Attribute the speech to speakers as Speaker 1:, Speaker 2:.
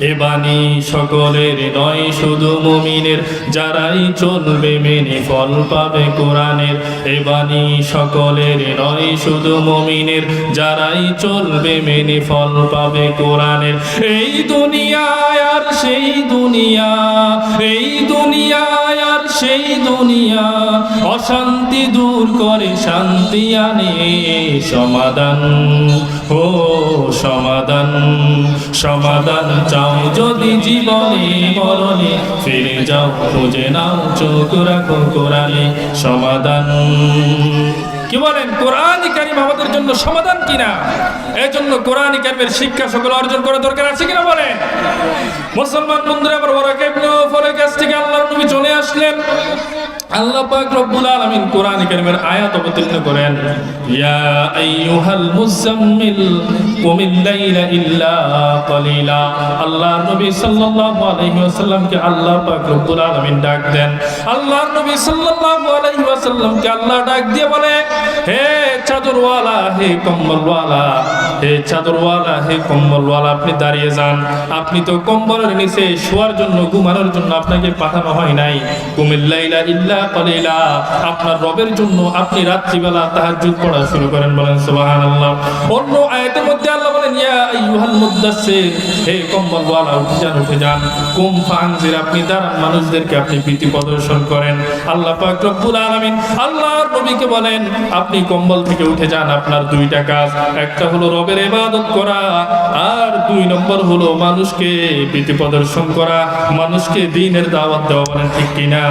Speaker 1: এ বাণী সকলের নয়, শুধু মমিনের। যারাই চলবে মেনে ফল পাবে কোরআনের। এ বাণী সকলের নয়, শুধু মমিনের। যারাই চলবে মেনে ফল পাবে কোরআনের। এই দুনিয়ায় আর সেই দুনিয়া, এই দুনিয়ায় আর সেই দুনিয়া। অশান্তি দূর করে শান্তি আনে। সমাধান, ও সমাধান সমাধান চাও যদি জীবনে মরণে। ফিরে যাও, খুঁজে নাও, চোখ রাখো কোরআনে সমাধান। কি বলেন, কোরআন কারিম আমাদের জন্য সমাধান কিনা? এই জন্য কোরআন কারিমের শিক্ষা সকল অর্জন করা দরকার আছে কিনা বলেন? মুসলমান চলে আল্লাহ পাক রব্বুল আলামিন কারীমের আয়াত অবতীর্ণ করেন, ইয়া আইয়ুহাল লাইলা ইল্লা কলিলা। আল্লাহর নবী সাল্লাল্লাহু আলাইহি ওয়াসাল্লামকে আল্লাহ পাক রব্বুল আলামিন ডাক দেন। আল্লাহর নবী সাল্লাল্লাহু আলাইহি ওয়াসাল্লামকে আল্লাহ ডাক দিয়ে বলে, হে চাদরওয়ালা, হে কম্বলওয়ালা, হে চাদরওয়ালা, হে কম্বলওয়ালা, আপনি দাঁড়িয়ে যান। আপনি তো কম্বলের নিচে শোয়ার জন্য, ঘুমানোর জন্য আপনাকে পাঠানো হয় নাই। কুমিল্লাইলা ইল্লা কলিলা, আপনার রবের জন্য আপনি রাত্রিবেলা তাহার যুগ পড়া শুরু করেন বলেন সুবাহ অন্য আয়াতের মধ্যে হে উঠে যান উঠে যান। কুম ফানজির আপনি মানুষদেরকে আপনি প্রদর্শন করেন। আল্লাহ পাক রব্বুল আলামিন আল্লাহর নবীকে বলেন, আপনি কম্বল থেকে উঠে যান, আপনার দুইটা কাজ। একটা হলো রবের ইবাদত করা, আর দুই নম্বর হলো মানুষকে ভীতি প্রদর্শন করা। মানুষকে দিনের দাওয়াত দেওয়া বলেন, ঠিক কিনা?